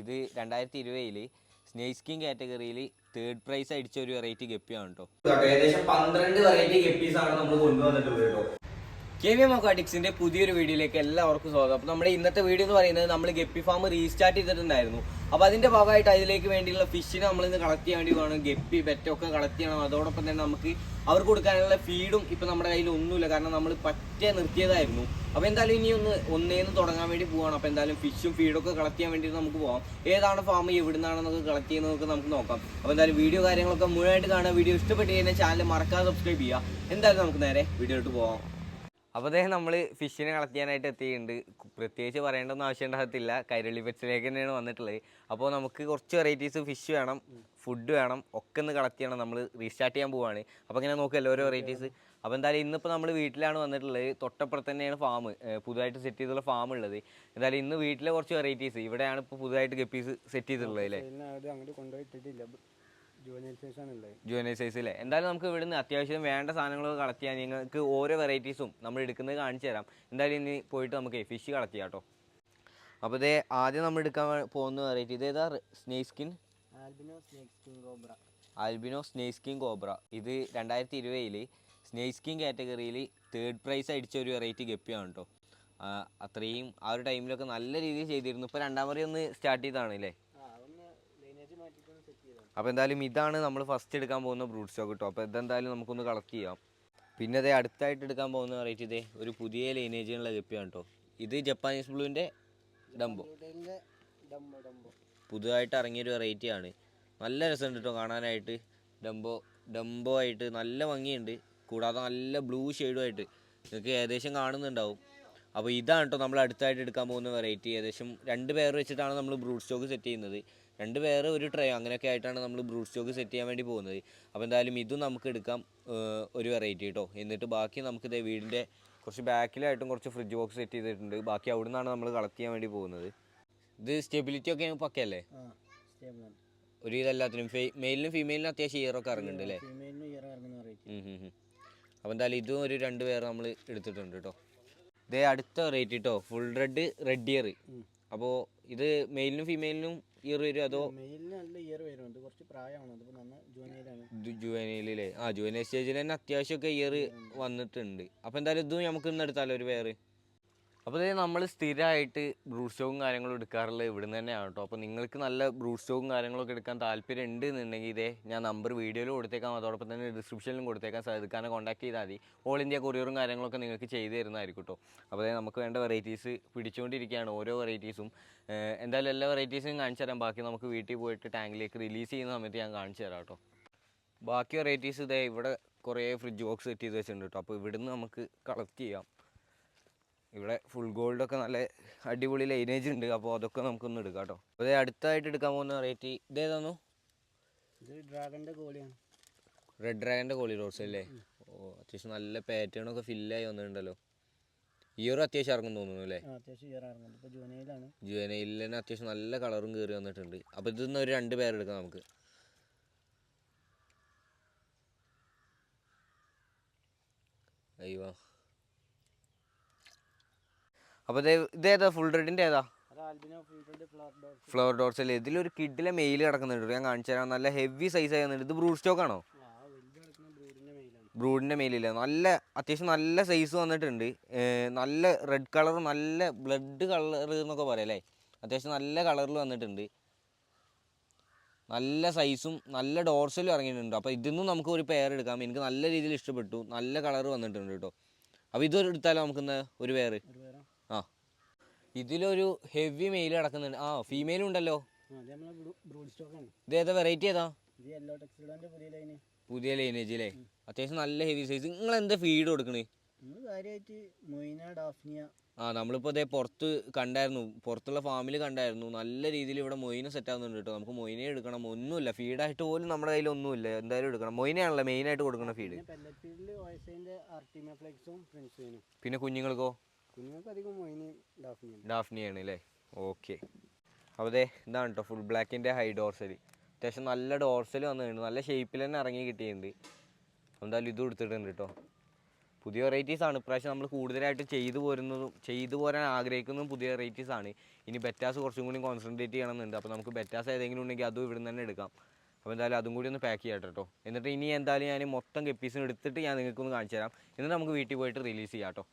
ഇത് രണ്ടായിരത്തി ഇരുപതിൽ സ്നേക് സ്കിൻ കാറ്റഗറിയിൽ തേർഡ് പ്രൈസ് അടിച്ച ഒരു വെറൈറ്റി ഗപ്പിയാണ് കേട്ടോ. ഏകദേശം പന്ത്രണ്ട് വെറൈറ്റി ഗപ്പീസ് ആണ് നമ്മൾ കൊണ്ടുവന്നിട്ടുള്ളത് കേട്ടോ. കെ വി പുതിയൊരു വീഡിയോയിലേക്ക് എല്ലാവർക്കും സ്വാഗതം. നമ്മുടെ ഇന്നത്തെ വീഡിയോ എന്ന് പറയുന്നത് നമ്മൾ ഗപ്പി ഫാം റീസ്റ്റാർട്ട് ചെയ്തിട്ടുണ്ടായിരുന്നു. അപ്പോൾ അതിന്റെ ഭാഗമായിട്ട് അതിലേക്ക് വേണ്ടിയുള്ള ഫിഷിനെ നമ്മൾ ഇന്ന് കളക്ട് ചെയ്യാൻ വേണ്ടി വേണം ഗപ്പി ബെറ്റൊക്കെ കളക്ട് ചെയ്യണം. അതോടൊപ്പം തന്നെ നമുക്ക് അവർക്ക് കൊടുക്കാനുള്ള ഫീഡും ഇപ്പം നമ്മുടെ കയ്യിൽ ഒന്നുമില്ല. കാരണം നമ്മൾ പറ്റേ നിർത്തിയതായിരുന്നു. അപ്പോൾ എന്തായാലും ഇനി ഒന്ന് ഒന്നേന്ന് തുടങ്ങാൻ വേണ്ടി പോവാണ്. അപ്പോൾ എന്തായാലും ഫിഷും ഫീഡൊക്കെ കളക്ട് ചെയ്യാൻ വേണ്ടി നമുക്ക് പോകാം ഏതാണ് ഫാം എവിടുന്നാണെന്നൊക്കെ കളക്ട് ചെയ്യുന്നതൊക്കെ നമുക്ക് നോക്കാം. അപ്പോൾ എന്തായാലും വീഡിയോ കാര്യങ്ങളൊക്കെ മുഴുവനായിട്ട് കാണാൻ വീഡിയോ ഇഷ്ടപ്പെട്ട് കഴിഞ്ഞാൽ ചാനൽ മറക്കാതെ സബ്സ്ക്രൈബ് ചെയ്യുക. എന്തായാലും നമുക്ക് നേരെ വീഡിയോ ഇട്ട് പോകാം അപ്പോൾ അദ്ദേഹം നമ്മൾ ഫിഷിനെ കളക്ട് ചെയ്യാനായിട്ട് എത്തിയിട്ടുണ്ട്. പ്രത്യേകിച്ച് പറയേണ്ടൊന്നും ആവശ്യം ഉണ്ടാകത്തില്ല കൈരളി പെറ്റ്സിലേക്ക് തന്നെയാണ് വന്നിട്ടുള്ളത്. അപ്പോൾ നമുക്ക് കുറച്ച് വെറൈറ്റീസ് ഫിഷ് വേണം ഫുഡ് വേണം ഒക്കെ ഒന്ന് കളക്ട് ചെയ്യണം. നമ്മൾ റീസ്റ്റാർട്ട് ചെയ്യാൻ പോവാണ്. അപ്പോൾ ഇങ്ങനെ നോക്കുമല്ലോ ഓരോ വെറൈറ്റീസ് അപ്പോൾ എന്തായാലും ഇന്നിപ്പോൾ നമ്മൾ വീട്ടിലാണ് വന്നിട്ടുള്ളത്. തൊട്ടപ്പുറത്ത് തന്നെയാണ് ഫാം പുതുതായിട്ട് സെറ്റ് ചെയ്തുള്ള ഫാം ഉള്ളത്. എന്തായാലും ഇന്ന് വീട്ടിലെ കുറച്ച് വെറൈറ്റീസ് ഇവിടെയാണ് ഇപ്പോൾ പുതുതായിട്ട് ഗപ്പീസ് സെറ്റ് ചെയ്തിട്ടുള്ളത് അല്ലേ? ജുവനൈൽ സൈസ് അല്ലേ എന്തായാലും നമുക്ക് ഇവിടുന്ന് അത്യാവശ്യം വേണ്ട സാധനങ്ങളൊക്കെ കളക്ട് ചെയ്യാൻ നിങ്ങൾക്ക് ഓരോ വെറൈറ്റീസും നമ്മൾ എടുക്കുന്നത് കാണിച്ചു തരാം. എന്തായാലും ഇനി പോയിട്ട് നമുക്ക് ഫിഷ് കളക്ട് ചെയ്യാം കേട്ടോ. അപ്പോൾ ഇതേ ആദ്യം നമ്മൾ എടുക്കാൻ പോകുന്ന വെറൈറ്റി ഇതേതാ snake skin albino snake skin cobra albino snake skin cobra ഇത് രണ്ടായിരത്തി ഇരുപതിൽ സ്നേക് സ്കിൻ കാറ്റഗറിയിൽ തേർഡ് പ്രൈസ് അടിച്ച ഒരു വെറൈറ്റി ഗപ്പിയാണ് കേട്ടോ. അത്രയും ആ ഒരു ടൈമിലൊക്കെ നല്ല രീതിയിൽ ചെയ്തിരുന്നു. ഇപ്പോൾ രണ്ടാം വരെ ഒന്ന് സ്റ്റാർട്ട് ചെയ്തതാണ് അല്ലേ ആ ഒന്ന് ലൈനേജ് മാറ്റിയിട്ടൊന്ന് സെറ്റ് ചെയ്താണ് അപ്പോൾ എന്തായാലും ഇതാണ് നമ്മൾ ഫസ്റ്റ് എടുക്കാൻ പോകുന്ന ബ്രൂട്ട് സ്റ്റോക്ക് കേട്ടോ അപ്പോൾ ഇതെന്തായാലും നമുക്കൊന്ന് കളക്ട് ചെയ്യാം. പിന്നെ അതേ അടുത്തായിട്ട് എടുക്കാൻ പോകുന്ന വെറൈറ്റി ഇതേ ഒരു പുതിയ ലൈനേജിനുള്ള ഗപ്പിയാണ് കേട്ടോ ഇത് ജപ്പാനീസ് ബ്ലൂവിന്റെ ഡംബോ പുതുതായിട്ട് ഇറങ്ങിയൊരു വെറൈറ്റി ആണ്. നല്ല രസമുണ്ട് കേട്ടോ കാണാനായിട്ട്. ഡംബോ ഡംബോ ആയിട്ട് നല്ല ഭംഗിയുണ്ട്. കൂടാതെ നല്ല ബ്ലൂ ഷെയ്ഡുമായിട്ട് നിങ്ങൾക്ക് ഏകദേശം കാണുന്നുണ്ടാവും. അപ്പോൾ ഇതാണ് കേട്ടോ നമ്മൾ അടുത്തായിട്ട് എടുക്കാൻ പോകുന്ന വെറൈറ്റി ഏകദേശം രണ്ട് പേർ വെച്ചിട്ടാണ് നമ്മൾ ബ്രൂട്ട് സ്റ്റോക്ക് സെറ്റ് ചെയ്യുന്നത്. രണ്ട് വേറെ ഒരു ട്രേ അങ്ങനെയൊക്കെ ആയിട്ടാണ് നമ്മൾ ബ്രൂട്ട് സ്റ്റോക്ക് സെറ്റ് ചെയ്യാൻ വേണ്ടി പോകുന്നത്. അപ്പോൾ എന്തായാലും ഇതും നമുക്ക് എടുക്കാം ഒരു വെറൈറ്റി കേട്ടോ എന്നിട്ട് ബാക്കി നമുക്ക് ഇതേ വീടിന്റെ കുറച്ച് ബാക്കിലായിട്ടും കുറച്ച് ഫ്രിഡ്ജ് ബോക്സ് സെറ്റ് ചെയ്തിട്ടുണ്ട്. ബാക്കി അവിടെ നിന്നാണ് നമ്മൾ കളക്ട് ചെയ്യാൻ വേണ്ടി പോകുന്നത്. ഇത് സ്റ്റെബിലിറ്റി ഒക്കെ പക്കയല്ലേ? അല്ലേ ഒരു ഇതെല്ലാത്തിനും മെയിലിനും ഫീമെയിലിനും അത്യാവശ്യം ഇയറൊക്കെ ഇറങ്ങുന്നുണ്ട് അല്ലേ? അപ്പോൾ എന്തായാലും ഇതും ഒരു രണ്ട് പേർ നമ്മൾ എടുത്തിട്ടുണ്ട് കേട്ടോ ഇതേ അടുത്ത വെറൈറ്റി കേട്ടോ ഫുൾ റെഡ് റെഡ് ഇയർ അപ്പോൾ ഇത് മെയിലിനും ഫീമെയിലിനും ഇയർ വരും അതോ മെയിലിന് നല്ല ഇയർ കുറച്ച് പ്രായമാണ്. അതിപ്പോൾ നന്ന ജുവനൈലാണ് ജുവനയിലേ ആ ജുവനൈൽ സ്റ്റേജിൽ തന്നെ അത്യാവശ്യമൊക്കെ ഇയർ വന്നിട്ടുണ്ട്. അപ്പോൾ എന്തായാലും ഇതും നമുക്ക് ഇന്ന് എടുത്താലോ ഒരു പേര് അപ്പോൾ ഇതേ നമ്മൾ സ്ഥിരമായിട്ട് ബ്രൂഡ് സ്റ്റോക്കും കാര്യങ്ങളും എടുക്കാറുള്ളത് ഇവിടെ നിന്ന് തന്നെയാണ് കേട്ടോ അപ്പോൾ നിങ്ങൾക്ക് നല്ല ബ്രൂഡ് സ്റ്റോക്കും കാര്യങ്ങളൊക്കെ എടുക്കാൻ താല്പര്യം ഉണ്ട് എന്നുണ്ടെങ്കിൽ ഇതേ ഞാൻ നമ്പർ വീഡിയോയിൽ കൊടുത്തേക്കാം. അതോടൊപ്പം തന്നെ ഡിസ്ക്രിപ്ഷനിലും കൊടുത്തേക്കാം. സൈദിക്കാനെ കോൺടാക്ട് ചെയ്താൽ മതി. ഓൾ ഇന്ത്യ കൊറിയറും കാര്യങ്ങളൊക്കെ നിങ്ങൾക്ക് ചെയ്തു തരുന്നതായിരിക്കും കേട്ടോ അപ്പോൾ നമുക്ക് വേണ്ട വെറൈറ്റീസ് പിടിച്ചുകൊണ്ടിരിക്കുകയാണ് ഓരോ വെറൈറ്റീസും എന്തായാലും എല്ലാ വെറൈറ്റീസും കാണിച്ചു തരാം. ബാക്കി നമുക്ക് വീട്ടിൽ പോയിട്ട് ടാങ്കിലേക്ക് റിലീസ് ചെയ്യുന്ന സമയത്ത് ഞാൻ കാണിച്ചു തരാം കേട്ടോ ബാക്കി വെറൈറ്റീസ് ഇതേ ഇവിടെ കുറേ ഫ്രിഡ്ജ് ബോക്സ് സെറ്റ് ചെയ്ത് വെച്ചിട്ടുണ്ട് കേട്ടോ അപ്പോൾ ഇവിടുന്ന് നമുക്ക് കളക്ട് ചെയ്യാം. ഇവിടെ ഫുൾ ഗോൾഡൊക്കെ നല്ല അടിപൊളി ലൈനേജ് ഉണ്ട്. അപ്പോൾ അതൊക്കെ നമുക്കൊന്ന് എടുക്കാം കേട്ടോ. അതേ അടുത്തായിട്ട് എടുക്കാൻ പോകുന്ന വെറൈറ്റി ഇതേതാന്നു ഇത് ഡ്രാഗന്റെ കോളിയാണ്. റെഡ് ഡ്രാഗന്റെ കോളി റോസ് അല്ലേ? ഓ അത്യാവശ്യം നല്ല പാറ്റേൺ ഒക്കെ ഫില്ലായി വന്നിട്ടുണ്ടല്ലോ. ഈ ഒരു അത്യാവശ്യം ഇറങ്ങും തോന്നുന്നു അല്ലേ? ജുവനയിൽ തന്നെ അത്യാവശ്യം നല്ല കളറും കയറി വന്നിട്ടുണ്ട്. അപ്പോൾ ഇതിന്ന് ഒരു രണ്ട് പേരെടുക്കാം നമുക്ക്. അയ്യോ. അപ്പോൾ ഇതേ ഇതേതാ? ഫുൾ റെഡിന്റെ ഏതാ? ഫ്ലവർ ഡോർസ് ഫ്ലവർ ഡോട്ട്സ് അല്ലേ? ഇതിലൊരു കിഡിലെ മെയിൽ കിടക്കുന്നുണ്ട് ഞാൻ കാണിച്ചു തരാം. നല്ല ഹെവി സൈസ് ആയിരുന്നുണ്ട് ഇത് ബ്രൂഡ് സ്റ്റോക്ക് ആണോ? ബ്രൂഡിന്റെ ബ്രൂഡിന്റെ മെയിലില്ല നല്ല അത്യാവശ്യം നല്ല സൈസ് വന്നിട്ടുണ്ട്. നല്ല റെഡ് കളർ നല്ല ബ്ലഡ് കളർ എന്നൊക്കെ പറയാം അല്ലേ? അത്യാവശ്യം നല്ല കളറിൽ വന്നിട്ടുണ്ട്. നല്ല സൈസും നല്ല ഡോർസലും ഇറങ്ങിയിട്ടുണ്ട്. അപ്പോൾ ഇതിന്നും നമുക്ക് ഒരു പെയർ എടുക്കാം. എനിക്ക് നല്ല രീതിയിൽ ഇഷ്ടപ്പെട്ടു. നല്ല കളർ വന്നിട്ടുണ്ട് കേട്ടോ. അപ്പോൾ ഇതൊരു എടുത്താലോ നമുക്ക് ഒരു പെയർ ഇതിലൊരു ഹെവി മെയിൽ കിടക്കുന്നുണ്ട്. ആ ഫീമെയിൽ ഉണ്ടല്ലോ. ഇത് ഏതാ വെറൈറ്റി ഏതാ? പുതിയ ലൈന് പുതിയ ലൈനേജ് അല്ലേ? അത്യാവശ്യം നല്ല ഹെവി സൈസ് നിങ്ങൾ എന്താ ഫീഡ് കൊടുക്കണേ? ആ നമ്മളിപ്പോൾ ഇതേ പുറത്ത് കണ്ടായിരുന്നു. പുറത്തുള്ള ഫാമിൽ കണ്ടായിരുന്നു. നല്ല രീതിയിൽ ഇവിടെ മൊയിനെ സെറ്റ് ആവുന്നുണ്ട് കേട്ടോ. നമുക്ക് മൊയിനെ എടുക്കണം. ഒന്നുമില്ല. ഫീഡായിട്ട് പോലും നമ്മുടെ കയ്യിൽ ഒന്നുമില്ല. എന്തായാലും എടുക്കണം. മൊയിനെയാണല്ലോ മെയിനായിട്ട് കൊടുക്കുന്ന ഫീഡ് പിന്നെ കുഞ്ഞുങ്ങൾക്കോ? ഡാഫ്നിയാണ് ഡാഫ്നിയാണ് അല്ലേ ഓക്കെ അപ്പോൾ ദേ ഇതാണ് കേട്ടോ ഫുൾ ബ്ലാക്കിന്റെ ഹൈ ഡോർസൽ അത്യാവശ്യം നല്ല ഡോർസൽ വന്നിട്ടുണ്ട്. നല്ല ഷേപ്പിൽ തന്നെ ഇറങ്ങി കിട്ടിയിട്ടുണ്ട്. എന്തായാലും ഇത് എടുത്തിട്ടുണ്ട് കേട്ടോ പുതിയ വെറൈറ്റീസ് ആണ്. ഇപ്രാവശ്യം നമ്മൾ കൂടുതലായിട്ട് ചെയ്തു പോരുന്നതും ചെയ്തു പോരാൻ ആഗ്രഹിക്കുന്നതും പുതിയ വെറൈറ്റീസ് ആണ്. ഇനി ബെറ്റാസ് കുറച്ചും കൂടി കോൺസെൻട്രേറ്റ് ചെയ്യണമെന്നുണ്ട്. അപ്പോൾ നമുക്ക് ബെറ്റാസ് ഏതെങ്കിലും ഉണ്ടെങ്കിൽ അതും ഇവിടെ തന്നെ എടുക്കാം. അപ്പോൾ എന്തായാലും അതും കൂടി ഒന്ന് പാക്ക് ചെയ്യട്ടെ കേട്ടോ എന്നിട്ട് ഇനി എന്തായാലും ഞാൻ മൊത്തം ഗപ്പീസിന് എടുത്തിട്ട് ഞാൻ നിങ്ങൾക്കൊന്ന് കാണിച്ചു തരാം. എന്നിട്ട് നമുക്ക് വീട്ടിൽ പോയിട്ട് റിലീസ് ചെയ്യാം കേട്ടോ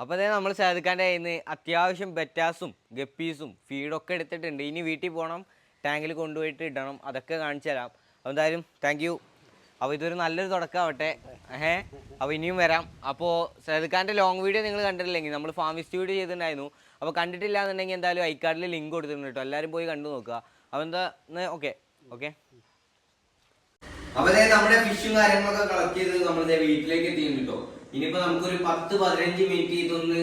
അപ്പോൾ അതേ നമ്മൾ സാധിക്കാന്റെ കയ്യിൽ നിന്ന് അത്യാവശ്യം ബെറ്റാസും ഗപ്പീസും ഫീഡൊക്കെ എടുത്തിട്ടുണ്ട്. ഇനി വീട്ടിൽ പോകണം ടാങ്കിൽ കൊണ്ടുപോയിട്ട് ഇടണം അതൊക്കെ കാണിച്ചു തരാം. അപ്പോൾ എന്തായാലും താങ്ക് യു അപ്പോൾ ഇതൊരു നല്ലൊരു തുടക്കമാവട്ടെ ഏഹേ അപ്പോൾ ഇനിയും വരാം. അപ്പോൾ സൈദ് ലോങ് വീഡിയോ നിങ്ങൾ കണ്ടിട്ടില്ലെങ്കിൽ നമ്മൾ ഫാം വിസ്റ്റ് വീഡിയോ ചെയ്തിട്ടുണ്ടായിരുന്നു. അപ്പോൾ കണ്ടിട്ടില്ല എന്നുണ്ടെങ്കിൽ എന്തായാലും ഐക്കാർഡിൽ ലിങ്ക് കൊടുത്തിട്ടുണ്ട് കേട്ടോ. എല്ലാവരും പോയി കണ്ടു നോക്കുക. അപ്പോൾ എന്താ ഓക്കെ ഓക്കെ അപ്പോൾ നമ്മുടെ ഫിഷും കാര്യങ്ങളൊക്കെ കളക്ട് ചെയ്ത് നമ്മളിതേ വീട്ടിലേക്ക് എത്തിയിട്ടുണ്ട് കേട്ടോ. ഇനിയിപ്പോ നമുക്കൊരു പത്ത് പതിനഞ്ച് മിനിറ്റ് ഇതൊന്ന്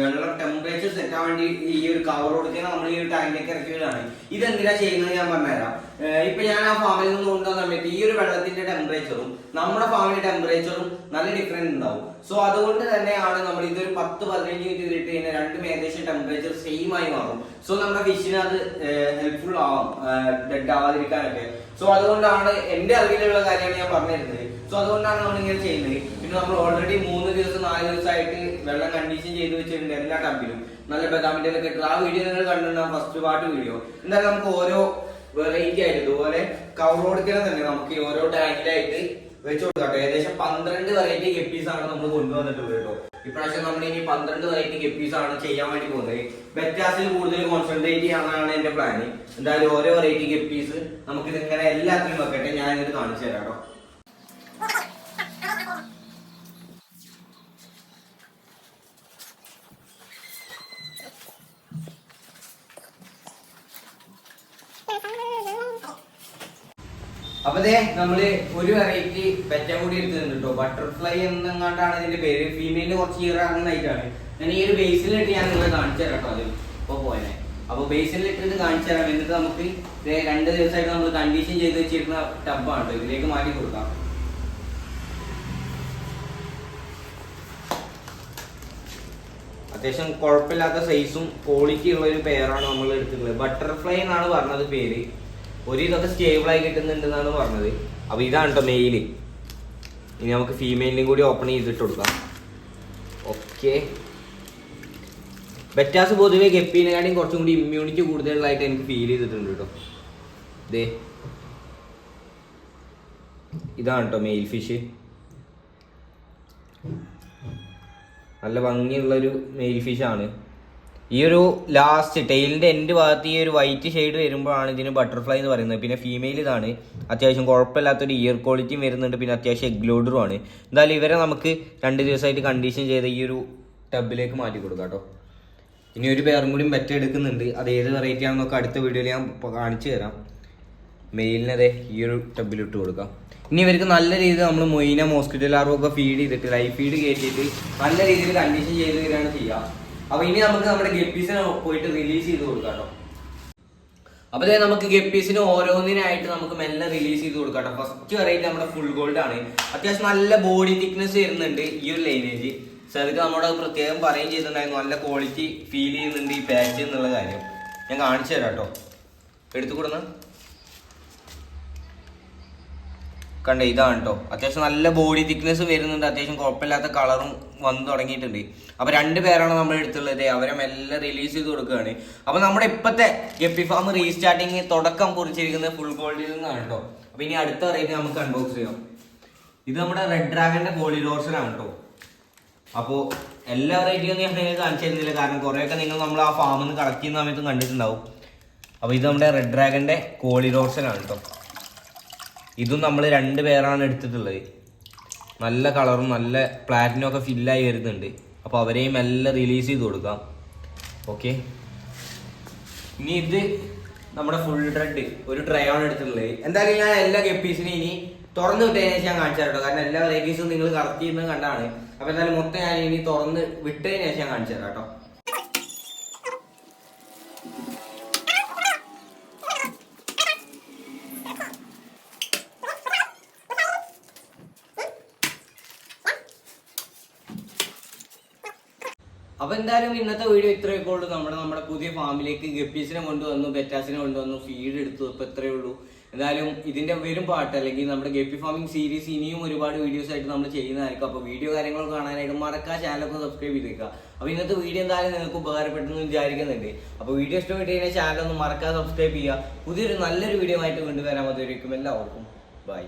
വെള്ളം ടെമ്പറേച്ചർ സെറ്റ് ആവാൻ വേണ്ടി ഈ ഒരു കവർ കൊടുക്കുന്ന നമ്മൾ ഈ ഒരു ടാങ്കിലേക്ക് ഇറക്കിയതാണ് ഇതെന്തിനാ ചെയ്യുന്നത് ഞാൻ പറഞ്ഞുതരാം. ഇപ്പൊ ഞാൻ ആ ഫാമിൽ നിന്ന് കൊണ്ടുവന്ന സമയത്ത് ഈ ഒരു വെള്ളത്തിന്റെ ടെമ്പറേച്ചറും നമ്മുടെ ഫാമിലെ ടെമ്പറേച്ചറും നല്ല ഡിഫറൻസ് ഉണ്ടാവും. സോ അതുകൊണ്ട് തന്നെയാണ് നമ്മൾ ഇതൊരു പത്ത് പതിനഞ്ച് മിനിറ്റ് ഇതിട്ട് കഴിഞ്ഞാൽ രണ്ടും ഏകദേശം ടെമ്പറേച്ചർ സെയിം ആയി മാറും. സോ നമ്മുടെ ഫിഷിന് അത് ഹെൽപ്ഫുൾ ആവും. ഡെഡ് ആവാതിരിക്കാനൊക്കെ. സോ അതുകൊണ്ടാണ് എന്റെ അറിവിലുള്ള കാര്യമാണ് ഞാൻ പറഞ്ഞിരുന്നത് സോ അതുകൊണ്ടാണ് നമ്മൾ ഇങ്ങനെ ചെയ്യുന്നത്. നമ്മൾ ഓൾറെഡി മൂന്ന് ദിവസം നാല് ദിവസമായിട്ട് വെള്ളം കണ്ടീഷൻ ചെയ്ത് വെച്ചിട്ടുണ്ട് എല്ലാ ടബിലും നല്ല ബദാമിന്റെ ഒക്കെ ഇട്ടത് ആ വീഡിയോ നിങ്ങൾ കണ്ടിട്ടുണ്ടാവും ഫസ്റ്റ് പാർട്ട് വീഡിയോ എന്തായാലും നമുക്ക് ഓരോ വെറൈറ്റി ആയിട്ട് ഇതുപോലെ കവർ കൊടുക്കണം തന്നെ നമുക്ക് ഓരോ ടാങ്കിലായിട്ട് വെച്ച് കൊടുക്കാം ഏകദേശം പന്ത്രണ്ട് വെറൈറ്റി ഗപ്പീസ് ആണ് നമ്മൾ കൊണ്ടുവന്നിട്ടുള്ളത് കേട്ടോ. ഇപ്രാവശ്യം നമ്മൾ ഇനി പന്ത്രണ്ട് വെറൈറ്റി ഗപ്പീസ് ആണ് ചെയ്യാൻ വേണ്ടി പോകുന്നത്. ബെറ്റാസിൽ കൂടുതൽ കോൺസെൻട്രേറ്റ് ചെയ്യാനാണ് എന്റെ പ്ലാൻ എന്തായാലും ഓരോ വെറൈറ്റി ഗപ്പീസ് നമുക്ക് ഇതിങ്ങനെ എല്ലാത്തിനും വെക്കട്ടെ. ഞാൻ ഇത് കാണിച്ചു തരാം കേട്ടോ. അപ്പൊ ദേ നമ്മൾ ഒരു വെറൈറ്റി പെറ്റ കൂടി എടുത്തിട്ടുണ്ട് ബട്ടർഫ്ലൈ എന്നെങ്ങാണ്ടാണ് ഇതിന്റെ പേര്. ഫീമെയിലിന് കുറച്ച് ഈറാകുന്നതായിട്ടാണ് ഞാൻ ഈ ഒരു ബേസിലിട്ട് ഞാൻ നിങ്ങളെ കാണിച്ചു തരാം കേട്ടോ അത്. ഇപ്പൊ പോയനെ. അപ്പൊ ബേസിലിട്ടിട്ട് കാണിച്ചു തരാം. എന്നിട്ട് നമുക്ക് രണ്ട് ദിവസമായിട്ട് നമ്മൾ കണ്ടീഷൻ ചെയ്ത് വെച്ചിരുന്ന ടബാണ് ഇതിലേക്ക് മാറ്റി കൊടുക്കാം. അത്യാവശ്യം കുഴപ്പമില്ലാത്ത സൈസും ക്വാളിറ്റി ഉള്ള ഒരു പെയറാണ് നമ്മൾ എടുത്തിട്ടുള്ളത്. ബട്ടർഫ്ലൈ എന്നാണ് പറഞ്ഞത് പേര്. ഒരു ഇതൊക്കെ സ്റ്റേബിൾ ആയി കിട്ടുന്നുണ്ടെന്നാണ് പറഞ്ഞത്. അപ്പൊ ഇതാണ് കേട്ടോ മെയിൽ ഇനി നമുക്ക് ഫീമെയിലിനും കൂടി ഓപ്പൺ ചെയ്തിട്ട് കൊടുക്കാം. ഓക്കെ ബെറ്റാസ് പൊതുവെ ഗപ്പീനെക്കാട്ടിയും കുറച്ചും കൂടി ഇമ്മ്യൂണിറ്റി കൂടുതലായിട്ട് എനിക്ക് ഫീൽ ചെയ്തിട്ടുണ്ട് കേട്ടോ ദേ. ഇതാണ് കേട്ടോ മെയിൽ ഫിഷ് നല്ല ഭംഗിയുള്ളൊരു മെയിൽ ഫിഷ് ആണ്. ഈ ഒരു ലാസ്റ്റ് ടെയിലിന്റെ എൻഡ് ഭാഗത്ത് ഈ ഒരു വൈറ്റ് ഷെയ്ഡ് വരുമ്പോഴാണ് ഇതിന് ബട്ടർഫ്ലൈ എന്ന് പറയുന്നത്. പിന്നെ ഫീമെയിൽ ഇതാണ്. അത്യാവശ്യം കുഴപ്പമില്ലാത്തൊരു ഇയർ ക്വാളിറ്റിയും വരുന്നുണ്ട്. പിന്നെ അത്യാവശ്യം എഗ്ലോഡറും ആണ്. എന്തായാലും ഇവരെ നമുക്ക് രണ്ട് ദിവസമായിട്ട് കണ്ടീഷൻ ചെയ്ത് ഈ ഒരു ടബിലേക്ക് മാറ്റി കൊടുക്കാം കേട്ടോ ഇനി ഒരു പേരും കൂടി എടുക്കുന്നുണ്ട്. അത് ഏത് വെറൈറ്റി ആണെന്നൊക്കെ അടുത്ത വീഡിയോയിൽ ഞാൻ കാണിച്ചു തരാം. മെയിലിനതെ ഈ ഒരു ടബിലിട്ട് കൊടുക്കാം. ഇനി ഇവർക്ക് നല്ല രീതിയിൽ നമ്മൾ മൊയിന മോസ്കിറ്റോ ലാർവൊക്കെ ഫീഡ് ചെയ്തിട്ട് ലൈഫ് ഫീഡ് കയറ്റിയിട്ട് നല്ല രീതിയിൽ കണ്ടീഷൻ ചെയ്ത് തരികയാണ് ചെയ്യുക അപ്പൊ ഇനി നമുക്ക് നമ്മുടെ ഗപ്പീസിനെ പോയിട്ട് റിലീസ് ചെയ്ത് കൊടുക്കാം അപ്പൊ ദേ നമുക്ക് ഗപ്പീസിന് ഓരോന്നിനായിട്ട് നമുക്ക് മെല്ലെ റിലീസ് ചെയ്ത് കൊടുക്കാം കേട്ടോ. ഫസ്റ്റ് വെറൈറ്റി നമ്മുടെ ഫുൾ ഗോൾഡ് ആണ്. അത്യാവശ്യം നല്ല ബോഡി തിക്നെസ് വരുന്നുണ്ട് ഈ ഒരു ലൈനേജ് സർക്ക് നമ്മുടെ പ്രത്യേകം പറയുകയും ചെയ്തിട്ടുണ്ടായിരുന്നു. നല്ല ക്വാളിറ്റി ഫീൽ ചെയ്യുന്നുണ്ട് ഈ പാച്ച് എന്നുള്ള കാര്യം. ഞാൻ കാണിച്ചു തരാം കേട്ടോ. എടുത്തു കൊടുന്ന കണ്ട ഇതാണ് കേട്ടോ അത്യാവശ്യം നല്ല ബോഡി തിക്നെസ് വരുന്നുണ്ട്. അത്യാവശ്യം കുഴപ്പമില്ലാത്ത കളറും വന്നു തുടങ്ങിയിട്ടുണ്ട്. അപ്പൊ രണ്ട് പേരാണ് നമ്മൾ എടുത്തുള്ളത് അവരെ മെല്ലെ റിലീസ് ചെയ്ത് കൊടുക്കുകയാണ്. അപ്പൊ നമ്മുടെ ഇപ്പത്തെ ഗപ്പി ഫാം റീസ്റ്റാർട്ടിങ് തുടക്കം കുറിച്ചിരിക്കുന്നത് ഫുൾ ഗോൾഡിൽ നിന്നാണ് കേട്ടോ അപ്പൊ ഇനി അടുത്ത റേറ്റ് നമുക്ക് അൺബോക്സ് ചെയ്യാം. ഇത് നമ്മുടെ റെഡ് ഡ്രാഗന്റെ കോളിഡോർസലാണ് കേട്ടോ അപ്പോൾ എല്ലാ റേറ്റിലും ഞാൻ നിങ്ങൾക്ക് കാണിച്ചു തരുന്നില്ല. കാരണം കുറേയൊക്കെ നിങ്ങൾ നമ്മൾ ആ ഫാമിൽ നിന്ന് കളക്ട് ചെയ്യുന്ന സമയത്തും കണ്ടിട്ടുണ്ടാവും. അപ്പോൾ ഇത് നമ്മുടെ റെഡ് ഡ്രാഗന്റെ കോളിഡോർസലാണ് കേട്ടോ ഇതും നമ്മൾ രണ്ട് പേരാണ് എടുത്തിട്ടുള്ളത്. നല്ല കളറും നല്ല പ്ലാറ്റിനും ഒക്കെ ഫില്ലായി വരുന്നുണ്ട്. അപ്പോൾ അവരെയും എല്ലാം റിലീസ് ചെയ്ത് കൊടുക്കാം. ഓക്കെ ഇനി ഇത് നമ്മുടെ ഫുൾ ഡ്രെഡ് ഒരു ട്രൈ ആണ് എടുത്തിട്ടുള്ളത്. എന്തായാലും ഞാൻ എല്ലാ കെപ്പീസിനും ഇനി തുറന്ന് വിട്ടതിന് ഞാൻ കാണിച്ചു കാരണം എല്ലാ വെറൈറ്റീസും നിങ്ങൾ കറക്റ്റ് ചെയ്യുന്നത് കണ്ടാണ്. അപ്പോൾ എന്തായാലും മൊത്തം ഞാൻ ഇനി തുറന്ന് വിട്ടതിന് ശേഷം ഞാൻ കാണിച്ചു തരാം കേട്ടോ അപ്പൊ എന്തായാലും ഇന്നത്തെ വീഡിയോ ഇത്രയൊക്കെ ഉള്ളൂ. നമ്മുടെ നമ്മുടെ പുതിയ ഫാമിലേക്ക് ഗപ്പീസിനെ കൊണ്ടുവന്നു ബെറ്റാസിനെ കൊണ്ടുവന്നു ഫീഡ് എടുത്തു. ഇപ്പൊ ഇത്രയേ ഉള്ളൂ. എന്തായാലും ഇതിന്റെ വരും പാട്ട് അല്ലെങ്കിൽ നമ്മുടെ ഗപ്പി ഫാമിംഗ് സീരീസ് ഇനിയും ഒരുപാട് വീഡിയോസ് ആയിട്ട് നമ്മൾ ചെയ്യുന്നതായിരിക്കും. അപ്പൊ വീഡിയോ കാര്യങ്ങൾ കാണാനായിട്ട് മറക്കാ ചാനലൊക്കെ സബ്സ്ക്രൈബ് ചെയ്തേക്കുക. അപ്പൊ ഇന്നത്തെ വീഡിയോ എന്തായാലും നിങ്ങൾക്ക് ഉപകാരപ്പെട്ടെന്ന് വിചാരിക്കുന്നുണ്ട്. അപ്പൊ വീഡിയോ ഇഷ്ടപ്പെട്ട് കഴിഞ്ഞാൽ ചാനൽ ഒന്ന് മറക്കാതെ സബ്സ്ക്രൈബ് ചെയ്യുക. പുതിയൊരു നല്ലൊരു വീഡിയോ ആയിട്ട് കൊണ്ടുവരാൻ മതിയായിരിക്കും എല്ലാവർക്കും. ബൈ